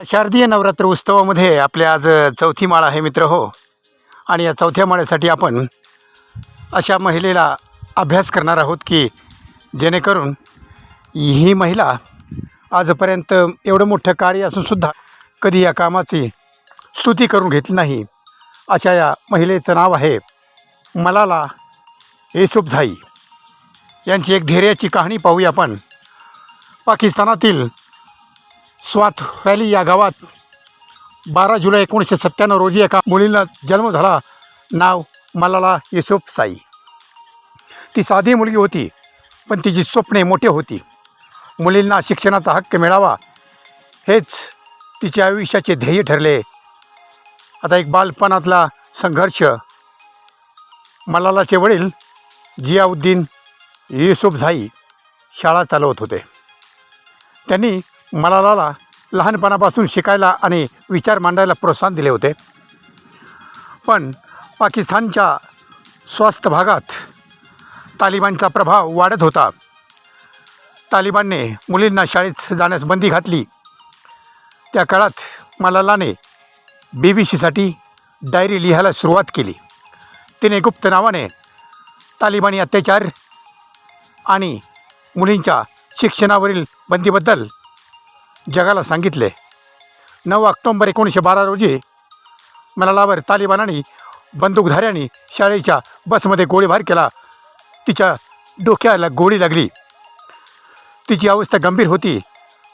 शारदीय नवरात्र उत्सवामध्ये आपल्या आज चौथी माळ आहे मित्र हो. आणि या चौथ्या माळ्यासाठी आपण अशा महिलेला अभ्यास करणार आहोत की जेणेकरून ही महिला आजपर्यंत एवढं मोठं कार्य असूनसुद्धा कधी या कामाची स्तुती करून घेतली नाही अशा या महिलेचं नाव आहे मलाला येसुफझाई यांची एक धैर्याची कहाणी पाहूया आपण. पाकिस्तानातील स्वात व्हॅली या गावात बारा जुलै एकोणीसशे सत्त्याण्णव रोजी एका मुलीला जन्म झाला. नाव मलाला युसुफ साई. ती साधी मुलगी होती पण तिची स्वप्ने मोठे होती. मुलींना शिक्षणाचा हक्क मिळावा हेच तिच्या आयुष्याचे ध्येय ठरले. आता एक बालपणातला संघर्ष. मलालाचे वडील जियाउद्दीन युसुफ झाई शाळा चालवत होते. त्यांनी मलालाला लहानपणापासून शिकायला आणि विचार मांडायला प्रोत्साहन दिले होते. पण पाकिस्तानच्या स्वस्त भागात तालिबानचा प्रभाव वाढत होता. तालिबानने मुलींना शाळेत जाण्यास बंदी घातली. त्या काळात मलालाने बी बी सीसाठी डायरी लिहायला सुरुवात केली. तिने गुप्त नावाने तालिबानी अत्याचार आणि मुलींच्या शिक्षणावरील बंदीबद्दल जगाला सांगितले. नऊ ऑक्टोंबर एकोणीसशे बारा रोजी मलालावर तालिबानांनी बंदूकधाऱ्यांनी शाळेच्या बसमध्ये गोळीबार केला. तिच्या डोक्याला गोळी लागली. तिची अवस्था गंभीर होती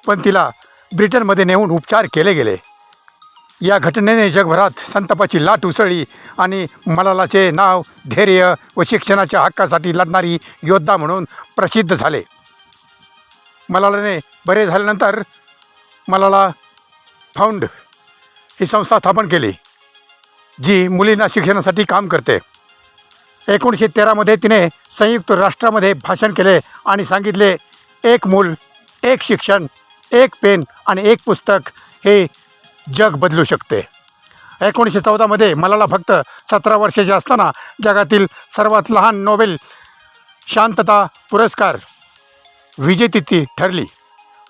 पण तिला ब्रिटनमध्ये नेऊन उपचार केले गेले. या घटनेने जगभरात संतापाची लाट उसळली आणि मलालाचे नाव धैर्य व शिक्षणाच्या हक्कासाठी लढणारी योद्धा म्हणून प्रसिद्ध झाले. मलालाने बरे झाल्यानंतर मलाला फाउंड ही संस्था स्थापन केली जी मुलींना शिक्षणासाठी काम करते. एकोणीसशे तेरामध्ये तिने संयुक्त राष्ट्रामध्ये भाषण केले आणि सांगितले एक मूल एक शिक्षण एक पेन आणि एक पुस्तक हे जग बदलू शकते. एकोणीसशे चौदामध्ये मलाला फक्त सतरा वर्षाचे असताना जगातील सर्वात लहान नोबेल शांतता पुरस्कार विजेती ती ठरली.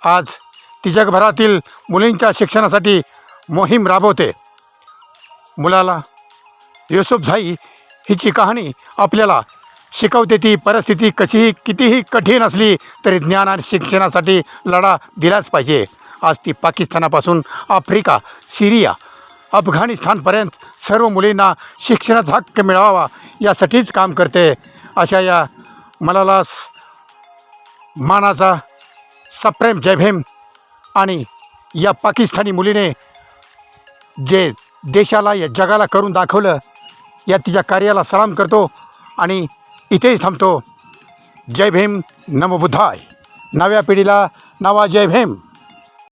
आज ती जगभरातील मुलींच्या शिक्षणासाठी मोहीम राबवते. मुलाला युसुफ झाई हिची कहाणी आपल्याला शिकवते. ती परिस्थिती कशीही कितीही कठीण असली तरी ज्ञान आणि शिक्षणासाठी लढा दिलाच पाहिजे. आज ती पाकिस्तानापासून आफ्रिका सिरिया अफगाणिस्तानपर्यंत सर्व मुलींना शिक्षणाचा हक्क मिळावा यासाठीच काम करते. अशा या मलालास मानाचा सप्रेम जयभीम आणि या पाकिस्तानी मुलीने जे देशाला या जगाला करून दाखवलं या तिच्या कार्याला सलाम करतो आणि इथेच थांबतो. जय भीम नमबुद्धाय नव्या पिढीला नवा जय भीम.